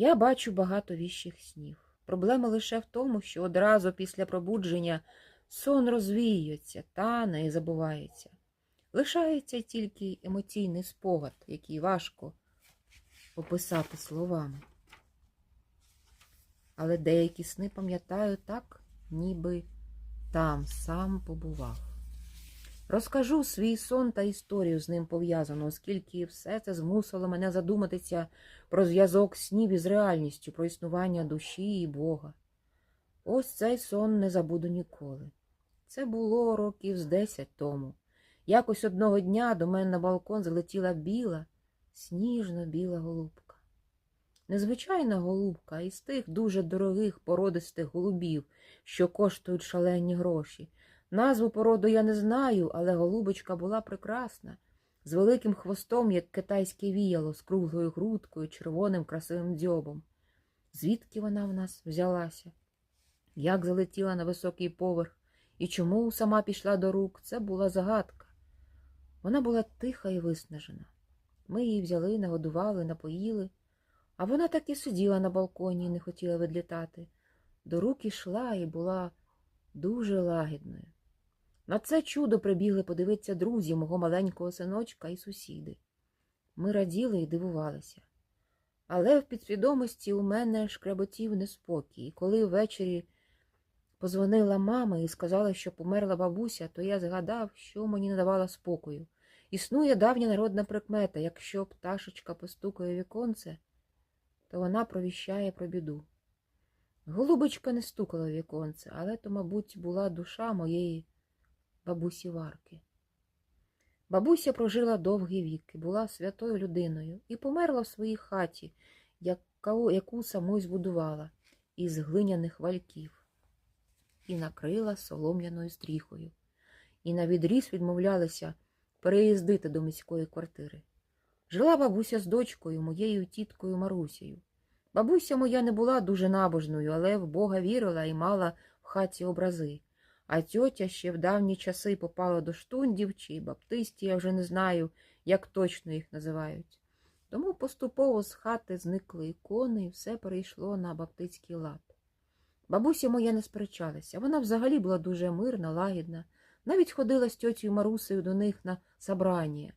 Я бачу багато віщих снів. Проблема лише в тому, що одразу після пробудження сон розвіюється, тане і забувається. Лишається тільки емоційний спогад, який важко описати словами. Але деякі сни пам'ятаю так, ніби там сам побував. Розкажу свій сон та історію з ним пов'язану, оскільки все це змусило мене задуматися про зв'язок снів із реальністю, про існування душі і Бога. Ось цей сон не забуду ніколи. Це було років з десять тому. Якось одного дня до мене на балкон залетіла біла, сніжно-біла голубка. Незвичайна голубка із тих дуже дорогих породистих голубів, що коштують шалені гроші. Назву породу я не знаю, але голубочка була прекрасна, з великим хвостом, як китайське віяло, з круглою грудкою, червоним красивим дзьобом. Звідки вона в нас взялася? Як залетіла на високий поверх і чому сама пішла до рук, це була загадка. Вона була тиха і виснажена. Ми її взяли, нагодували, напоїли, а вона так і сиділа на балконі і не хотіла відлітати. До рук ішла і була дуже лагідною. На це чудо прибігли подивитися друзі мого маленького синочка і сусіди. Ми раділи і дивувалися. Але в підсвідомості у мене шкреботів неспокій, і коли ввечері позвонила мама і сказала, що померла бабуся, то я згадав, що мені не давало спокою. Існує давня народна прикмета якщо пташечка постукає віконце, то вона провіщає про біду. Голубочка не стукала віконце, але то, мабуть, була душа моєї бабусі Варки. Бабуся прожила довгий вік і була святою людиною і померла в своїй хаті, яку саму збудувала, із глиняних вальків, і накрила солом'яною стріхою, і на відріз відмовлялися переїздити до міської квартири. Жила бабуся з дочкою, моєю тіткою Марусею. Бабуся моя не була дуже набожною, але в Бога вірила і мала в хаті образи. А тьотя ще в давні часи попала до штундів чи баптистів, я вже не знаю, як точно їх називають. Тому поступово з хати зникли ікони, і все перейшло на баптистський лад. Бабуся моя не сперечалася, вона взагалі була дуже мирна, лагідна, навіть ходила з тьотю Марусею до них на собрання.